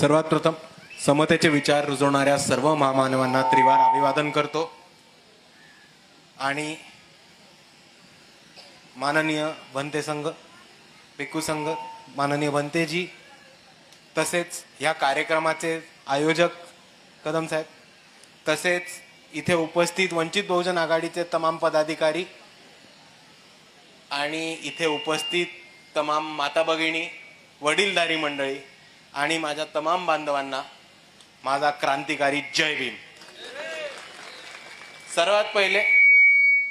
सर्वात प्रथम समतेचे विचार रुजवणाऱ्या सर्व महामानवांना त्रिवार अभिवादन करतो. आणि माननीय भंते संघ पिकू संघ माननीय भंतेजी तसेच ह्या कार्यक्रमाचे आयोजक कदम साहेब तसेच इथे उपस्थित वंचित बहुजन आघाडीचे तमाम पदाधिकारी आणि इथे उपस्थित तमाम माता भगिनी वडीलधारी मंडळी आणि माझ्या तमाम बांधवांना माझा क्रांतिकारी जय भीम. सर्वात पहिले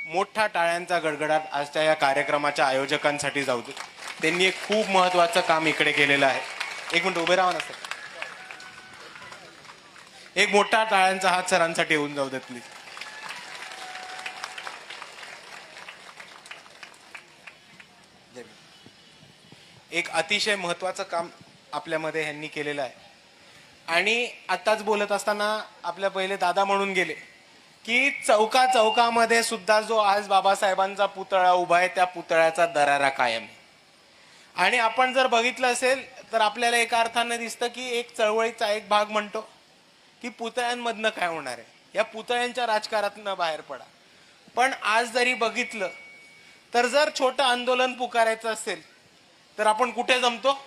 मोठा टाळ्यांचा गडगडाट आजच्या या कार्यक्रमाच्या आयोजकांसाठी जाऊ दे. त्यांनी एक खूप महत्वाचं काम इकडे केलेलं आहे. एक मिनिट उभे राहा ना सर. एक मोठा टाळ्यांचा हात सरांसाठी येऊन जाऊ देत प्लीज एक अतिशय महत्वाचं काम आपल्यामध्ये ह्यांनी केलेलं आहे. आणि आताच बोलत असताना आपल्या पहिले दादा म्हणून गेले की चौका चौकामध्ये सुद्धा जो आज बाबासाहेबांचा पुतळा उभा आहे त्या पुतळ्याचा दरारा कायम आहे. आणि आपण जर बघितलं असेल तर आपल्याला एका अर्थानं दिसतं की एक चळवळीचा एक भाग म्हणतो की पुतळ्यांमधनं काय होणार आहे? या पुतळ्यांच्या राजकारणातनं बाहेर पडा. पण आज जरी बघितलं तर जर छोटं आंदोलन पुकारायचं असेल तर आपण कुठे जमतो?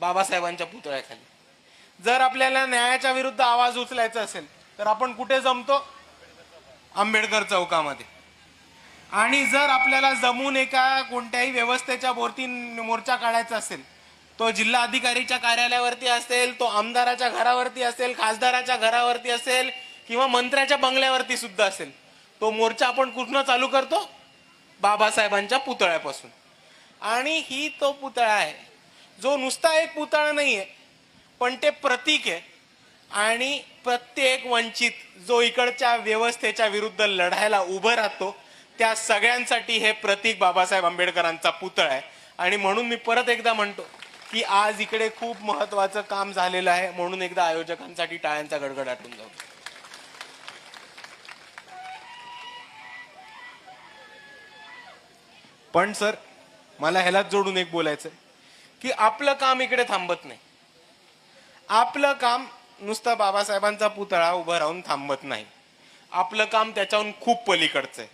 बाबासाहेबांच्या पुतळ्याखाली. जर आपल्याला न्यायाच्या विरुद्ध आवाज उचलायचा असेल तर आपण कुठे जमतो? आंबेडकर चौकामध्ये. आणि जर आपल्याला जमून एका कोणत्याही व्यवस्थेच्या वरती मोर्चा काढायचा असेल तो जिल्हा अधिकारीच्या कार्यालयावरती असेल तो आमदाराच्या घरावरती असेल खासदाराच्या घरावरती असेल किंवा मंत्र्याच्या बंगल्यावरती सुद्धा असेल तो मोर्चा आपण कुठनं चालू करतो? बाबासाहेबांच्या पुतळ्यापासून. आणि ही तो पुतळा आहे जो नुसता एक पुतळा नाही आहे पण ते प्रतीक आहे. आणि प्रत्येक वंचित जो इकडच्या व्यवस्थेच्या विरुद्ध लढायला उभं राहतो त्या सगळ्यांसाठी हे प्रतीक बाबासाहेब आंबेडकरांचा पुतळा आहे. आणि म्हणून मी परत एकदा म्हणतो की आज इकडे खूप महत्वाचं काम झालेलं आहे म्हणून एकदा आयोजकांसाठी टाळ्यांचा गडगडाटून जाऊ. पण सर मला ह्यालाच जोडून एक बोलायचं की आपलं काम इकडे थांबत नाही. आपलं काम नुसतं बाबासाहेबांचा पुतळा उभं राहून थांबत नाही. आपलं काम त्याच्याहून खूप पलीकडचं आहे.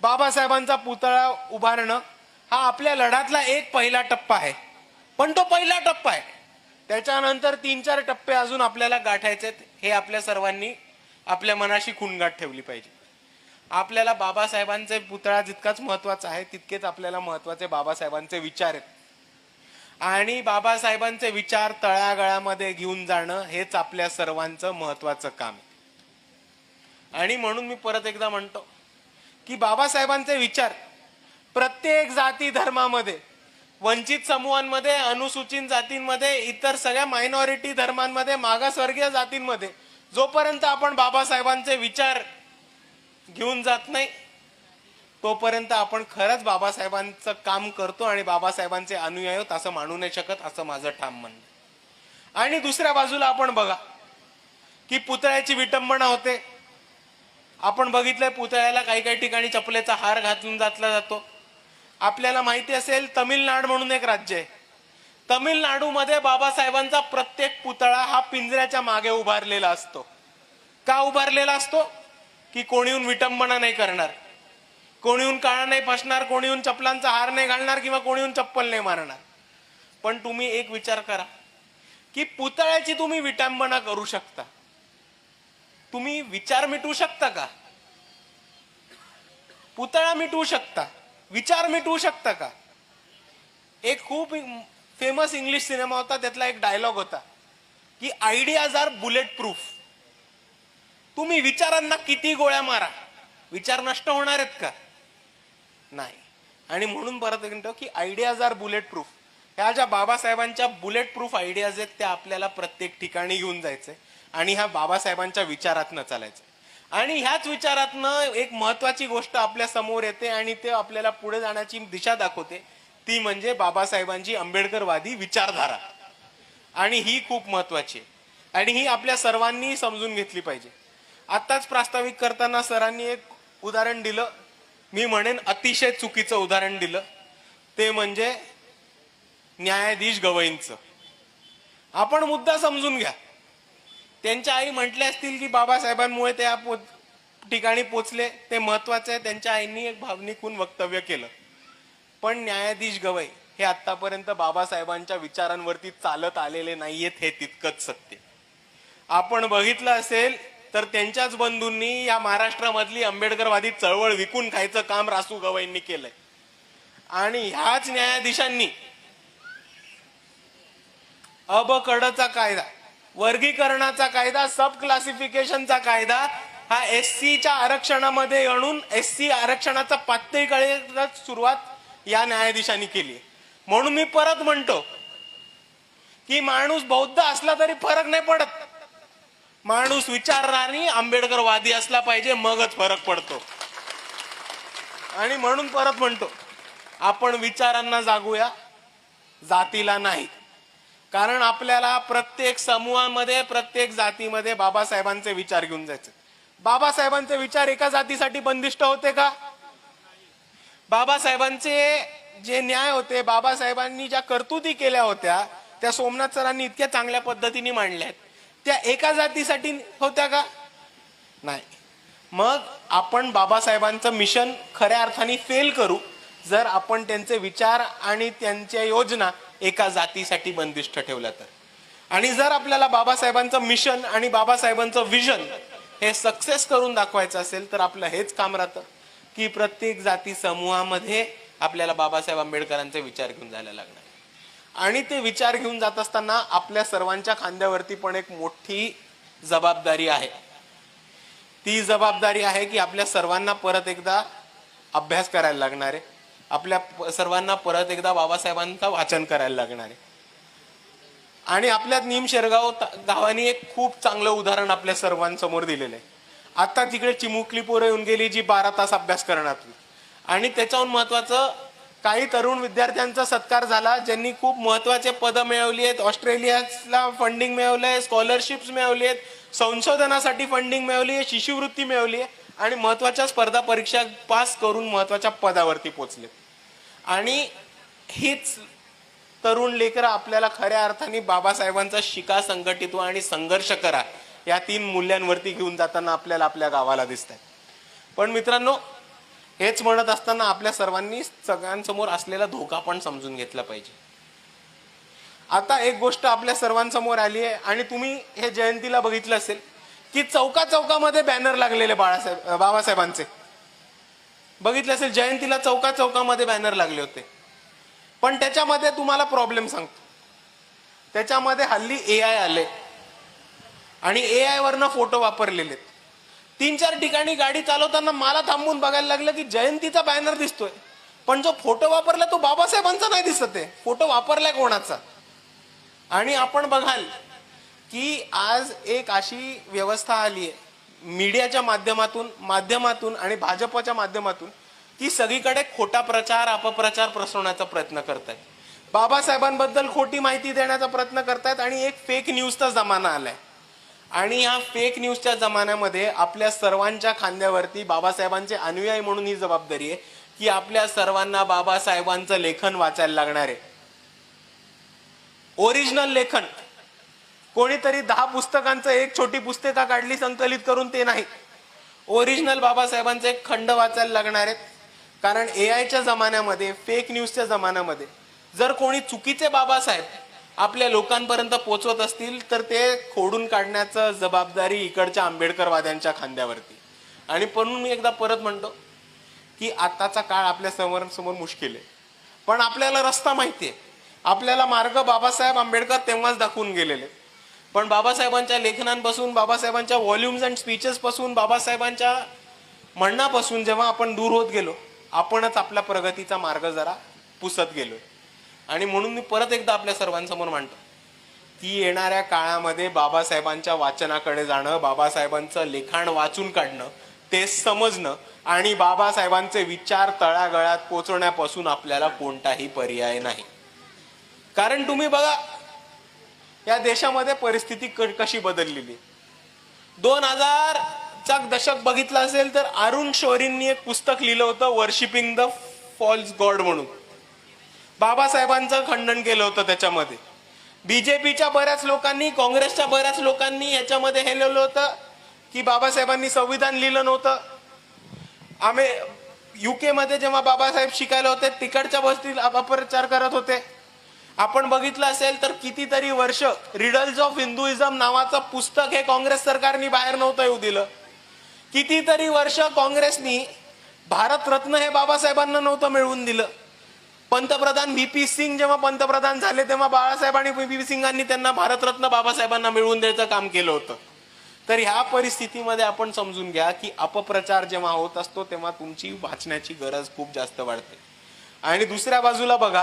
बाबासाहेबांचा पुतळा उभारणं हा आपल्या लढ्यातला एक पहिला टप्पा आहे. पण तो पहिला टप्पा आहे. त्याच्यानंतर तीन चार टप्पे अजून आपल्याला गाठायचे आहेत. हे आपल्या सर्वांनी आपल्या मनाशी खुणगाठ ठेवली पाहिजे. आपल्याला बाबासाहेबांचे पुतळा जितकाच महत्त्वाचा आहे तितकेच आपल्याला महत्त्वाचे बाबासाहेबांचे विचार आहेत. आणि बाबासाहेबांचे विचार तळागळामध्ये घेऊन जाणं हेच आपल्या सर्वांचं महत्वाचं काम आहे. आणि म्हणून मी परत एकदा म्हणतो की बाबासाहेबांचे विचार प्रत्येक जाती धर्मामध्ये वंचित समूहांमध्ये अनुसूचित जातींमध्ये इतर सगळ्या मायनॉरिटी धर्मांमध्ये मागासवर्गीय जातींमध्ये जोपर्यंत आपण बाबासाहेबांचे विचार घेऊन जात नाही तोपर्यंत आपण खरंच बाबासाहेबांचं काम करतो आणि बाबासाहेबांचे अनुयायी आहोत असं मानू नाही शकत असं माझं ठाम म्हणणं आणि दुसऱ्या बाजूला आपण बघा की पुतळ्याची विटंबना होते. आपण बघितलंय पुतळ्याला काही काही ठिकाणी चपलेचा हार घातून जातला जातो. आपल्याला माहिती असेल तमिळनाड म्हणून एक राज्य आहे. तमिळनाडूमध्ये बाबासाहेबांचा प्रत्येक पुतळा हा पिंजऱ्याच्या मागे उभारलेला असतो. का उभारलेला असतो? की कोणी येऊन विटंबना नाही करणार. कोणी येऊन काळा नाही फसणार कोणी येऊन चपलांचा हार नाही घालणार किंवा कोणी येऊन चप्पल नाही मारणार. पण तुम्ही एक विचार करा की पुतळ्याची तुम्ही विटंबना करू शकता. तुम्ही विचार मिटवू शकता का? पुतळा मिटवू शकता विचार मिटवू शकता का? एक खूप फेमस इंग्लिश सिनेमा होता त्यातला एक डायलॉग होता की आयडियाज आर बुलेट प्रूफ तुम्ही विचारांना किती गोळ्या मारा? विचार नष्ट होणार आहेत का? नाही. आणि म्हणून परत म्हणतो की आयडियाज आर बुलेट प्रूफ ह्या ज्या बाबासाहेबांच्या बुलेट प्रूफ आयडियाज आहेत त्या आपल्याला प्रत्येक ठिकाणी घेऊन जायचंय. आणि ह्या बाबासाहेबांच्या विचारातनं चालायचं आणि ह्याच विचारातनं एक महत्वाची गोष्ट आपल्यासमोर येते आणि ते आपल्याला पुढे जाण्याची दिशा दाखवते. ती म्हणजे बाबासाहेबांची आंबेडकरवादी विचारधारा. आणि ही खूप महत्वाची आहे. आणि ही आपल्या सर्वांनी समजून घेतली पाहिजे. आत्ताच प्रास्ताविक करताना सरांनी एक उदाहरण दिलं. मी म्हणेन अतिशय चुकीचं उदाहरण दिलं. ते म्हणजे न्यायाधीश गवईंचं. आपण मुद्दा समजून घ्या. त्यांच्या आई म्हटले असतील की बाबासाहेबांमुळे त्या पो ठिकाणी पोचले. ते महत्त्वाचे आहे. त्यांच्या आईंनी एक भावनिकून वक्तव्य केलं. पण न्यायाधीश गवई हे आतापर्यंत बाबासाहेबांच्या विचारांवरती चालत आलेले नाहीयेत हे तितकंच सत्य. आपण बघितलं असेल तर त्यांच्याच बंधूंनी या महाराष्ट्रामधली आंबेडकरवादी चळवळ विकून खायचं काम रासू गवईंनी केलंय. आणि ह्याच न्यायाधीशांनी अबकडचा कायदा वर्गीकरणाचा कायदा सब क्लासिफिकेशनचा कायदा हा एस च्या आरक्षणामध्ये आणून एस सी आरक्षणाचा पातळीकडे सुरुवात या न्यायाधीशांनी केली म्हणून मी परत म्हणतो की माणूस बौद्ध असला तरी फरक नाही पडत. माणूस विचारणारी आंबेडकरवादी असला पाहिजे मगच फरक पडतो. आणि म्हणून परत म्हणतो आपण विचारांना जागूया जातीला नाही. कारण आपल्याला प्रत्येक समूहामध्ये प्रत्येक जातीमध्ये बाबासाहेबांचे विचार घेऊन जायचे. बाबासाहेबांचे विचार एका जातीसाठी बंदिष्ट होते का? बाबासाहेबांचे जे न्याय होते बाबासाहेबांनी ज्या कर्तुती केल्या होत्या त्या सोमनाथ सरांनी इतक्या चांगल्या पद्धतीने मांडल्या आहेत त्या एका जातीसाठी होत्या का? नाही. मग आपण बाबासाहेबांचं मिशन खऱ्या अर्थाने फेल करू जर आपण त्यांचे विचार आणि त्यांच्या योजना एका जातीसाठी बंदिष्ट ठेवल्या तर. आणि जर आपल्याला बाबासाहेबांचं मिशन आणि बाबासाहेबांचं विजन हे सक्सेस करून दाखवायचं असेल तर आपलं हेच काम राहतं की प्रत्येक जाती समूहामध्ये आपल्याला बाबासाहेब आंबेडकरांचे विचार घेऊन जायला लागणार. आणि ते विचार घेऊन जात असताना आपल्या सर्वांच्या खांद्यावरती पण एक मोठी जबाबदारी आहे. ती जबाबदारी आहे की आपल्या सर्वांना परत एकदा अभ्यास करायला लागणार आहे. आपल्या सर्वांना परत एकदा बाबासाहेबांचं वाचन करायला लागणार आहे. आणि आपल्या निम शेरगाव ता- गावाने एक खूप चांगलं उदाहरण आपल्या सर्वांसमोर दिलेलं आहे. आता तिकडे चिमुकली पोरं येऊन गेली जी बारा तास अभ्यास करणार आणि त्याच्याहून महत्वाचं काही तरुण विद्यार्थ्यांचा सत्कार झाला ज्यांनी खूप महत्त्वाचे पदं मिळवली आहेत. ऑस्ट्रेलियाला फंडिंग मिळवलं आहे स्कॉलरशिप्स मिळवली आहेत संशोधनासाठी फंडिंग मिळवली आहे शिष्यवृत्ती मिळवली आहे आणि महत्त्वाच्या स्पर्धा परीक्षा पास करून महत्त्वाच्या पदावरती पोहोचले. आणि हीच तरुण लेकरं आपल्याला खऱ्या अर्थाने बाबासाहेबांचा शिका संघटित व्हा आणि संघर्ष करा या तीन मूल्यांवरती घेऊन जाताना आपल्याला आपल्या गावाला दिसत आहे पण मित्रांनो हेच म्हणत असताना आपल्या सर्वांनी सगळ्यांसमोर असलेला धोका पण समजून घेतला पाहिजे. आता एक गोष्ट आपल्या सर्वांसमोर आली आहे आणि तुम्ही हे जयंतीला बघितलं असेल की चौका चौकामध्ये बॅनर लागलेले बाळासाहेब बाबासाहेबांचे. बघितलं असेल जयंतीला चौका चौकामध्ये बॅनर लागले होते. पण त्याच्यामध्ये तुम्हाला प्रॉब्लेम सांगतो. त्याच्यामध्ये हल्ली ए आय आले. आणि ए आय वरनं फोटो वापरलेले आहेत. तीन चार ठिकाणी गाडी चालवताना मला थांबून बघायला लागलं की जयंतीचा बॅनर दिसतोय. पण जो फोटो वापरला तो बाबासाहेबांचा नाही दिसत आहे. फोटो वापरलाय कोणाचा? आणि आपण बघाल की आज एक अशी व्यवस्था आली आहे. मीडियाच्या माध्यमातून माध्यमातून आणि भाजपच्या माध्यमातून की सगळीकडे खोटा प्रचार अपप्रचार प्रसवण्याचा प्रयत्न करतायत. बाबासाहेबांबद्दल खोटी माहिती देण्याचा प्रयत्न करतायत आणि एक फेक न्यूजचा जमाना आलाय. आणि ह्या फेक न्यूजच्या जमान्यामध्ये आपल्या सर्वांच्या खांद्यावरती बाबासाहेबांचे अनुयायी म्हणून ही जबाबदारी आहे की आपल्या सर्वांना बाबासाहेबांचं लेखन वाचायला लागणार आहे. ओरिजिनल लेखन. कोणीतरी दहा पुस्तकांचं एक छोटी पुस्तका काढली संकलित करून ते नाही. ओरिजिनल बाबासाहेबांचे एक खंड वाचायला लागणार आहेत. कारण ए आयच्या जमान्यामध्ये फेक न्यूजच्या जमान्यामध्ये जर कोणी चुकीचे बाबासाहेब आपल्या लोकांपर्यंत पोचवत असतील तर ते खोडून काढण्याचं जबाबदारी इकडच्या आंबेडकरवाद्यांच्या खांद्यावरती. आणि म्हणून मी एकदा परत म्हणतो की आत्ताचा काळ आपल्यासमोर समोर मुश्किल आहे. पण आपल्याला रस्ता माहिती आहे आपल्याला मार्ग बाबासाहेब आंबेडकर तेव्हाच दाखवून गेलेले. पण बाबासाहेबांच्या लेखनांपासून बाबासाहेबांच्या व्हॉल्युम्स अँड स्पीचेसपासून बाबासाहेबांच्या म्हणण्यापासून जेव्हा आपण दूर होत गेलो आपणच आपल्या प्रगतीचा मार्ग जरा पुसत गेलो आणि म्हणून मी परत एकदा आपल्या सर्वांसमोर मांडतो. की येणाऱ्या काळामध्ये बाबासाहेबांच्या वाचनाकडे जाणं बाबासाहेबांचं लिखाण वाचून काढणं ते समजणं आणि बाबासाहेबांचे विचार तळागळात पोचवण्यापासून आपल्याला कोणताही पर्याय नाही. कारण तुम्ही बघा या देशामध्ये परिस्थिती क- कशी बदललेली दोन हजारचा दशक बघितलं असेल तर अरुण शौरींनी एक पुस्तक लिहिलं होतं वर्शिपिंग द फॉल्स गॉड म्हणून. बाबासाहेबांचं खंडन केलं होतं त्याच्यामध्ये. बीजेपीच्या बऱ्याच लोकांनी काँग्रेसच्या बऱ्याच लोकांनी याच्यामध्ये हे लिहिलं होतं की बाबासाहेबांनी संविधान लिहिलं नव्हतं. आम्ही युके मध्ये जेव्हा बाबासाहेब शिकायला होते तिकडच्या बसतील अपप्रचार करत होते. आपण बघितलं असेल तर कितीतरी वर्ष रिडल्स ऑफ हिंदुइझम नावाचं पुस्तक हे काँग्रेस सरकारने बाहेर नव्हतं येऊ दिलं. कितीतरी वर्ष काँग्रेसनी भारतरत्न हे बाबासाहेबांना नव्हतं मिळवून दिलं. पंतप्रधान व्ही पी सिंग जेव्हा पंतप्रधान झाले तेव्हा बाळासाहेब आणि व्ही पी सिंगांनी त्यांना भारतरत्न बाबासाहेबांना मिळवून द्यायचं काम केलं होतं. तर ह्या परिस्थितीमध्ये आपण समजून घ्या की अपप्रचार जेव्हा होत असतो तेव्हा तुमची वाचण्याची गरज खूप जास्त वाढते. आणि दुसऱ्या बाजूला बघा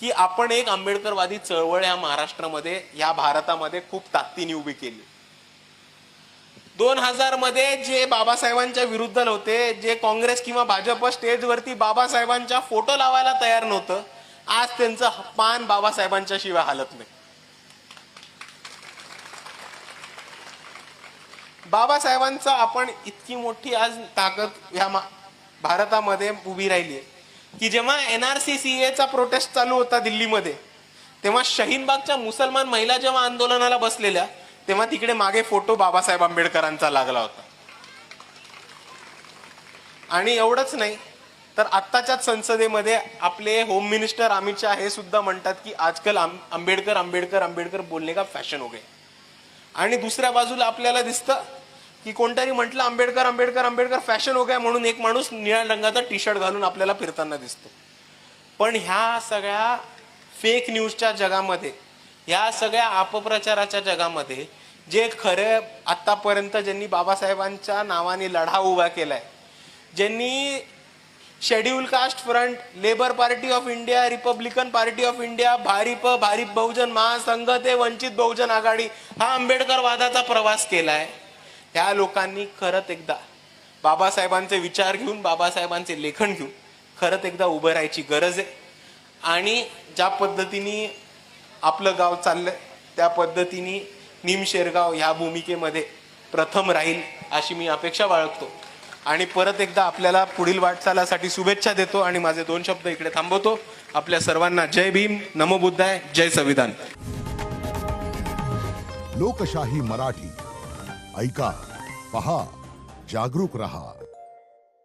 की आपण एक आंबेडकरवादी चळवळ या महाराष्ट्रामध्ये या भारतामध्ये खूप ताकदीने उभी केली. दोन हजारमध्ये जे बाबासाहेबांच्या विरुद्ध नव्हते जे काँग्रेस किंवा भाजप स्टेजवरती बाबासाहेबांच्या फोटो लावायला तयार नव्हतं आज त्यांचं पान बाबासाहेबांच्या शिवाय हालत नाही. बाबासाहेबांचा आपण इतकी मोठी आज ताकद ह्या भारतामध्ये उभी राहिली आहे की जेव्हा एन आर सी सी चा प्रोटेस्ट चालू होता दिल्लीमध्ये तेव्हा शहीनबागच्या मुसलमान महिला जेव्हा आंदोलनाला बसलेल्या तेव्हा तिकडे मागे फोटो बाबासाहेब आंबेडकरांचा लागला होता. आणि एवढंच नाही तर आत्ताच्याच संसदेमध्ये आपले होम मिनिस्टर अमित शहा हे सुद्धा म्हणतात की आजकाल आम- आंबेडकर आंबेडकर आंबेडकर बोलणे का फॅशन हो गए. आणि दुसऱ्या बाजूला आपल्याला दिसतं की कोणतरी म्हटलं आंबेडकर आंबेडकर आंबेडकर फॅशन हो गया म्हणून एक माणूस निळ्या रंगाचा टी शर्ट घालून आपल्याला फिरताना दिसतो. पण ह्या सगळ्या फेक न्यूजच्या जगामध्ये ह्या सगळ्या अपप्रचाराच्या जगामध्ये जे खरे आत्तापर्यंत ज्यांनी बाबासाहेबांच्या नावाने लढा उभा केलाय ज्यांनी schedule caste front labour party of India Republican party of India Bharip Bharip Bahujan Mahasangh ते वंचित बहुजन आघाडी हा आंबेडकर वादाचा प्रवास केलाय. ह्या लोकांनी खरंच एकदा बाबासाहेबांचे विचार घेऊन बाबासाहेबांचे लेखन घेऊन खरंच एकदा उभं राहायची गरज आहे. आणि ज्या पद्धतीने आपलं गाव चाललंय. त्या पद्धतीने निमशेरगाव ह्या भूमिकेमध्ये प्रथम राहील अशी मी अपेक्षा बाळगतो. आणि परत एकदा आपल्याला पुढील वाटचालासाठी शुभेच्छा देतो आणि माझे दोन शब्द इकडे थांबवतो. आपल्या सर्वांना जय भीम नमो बुद्धाय जय संविधान. लोकशाही मराठी. ऐका पहा जागरूक रहा.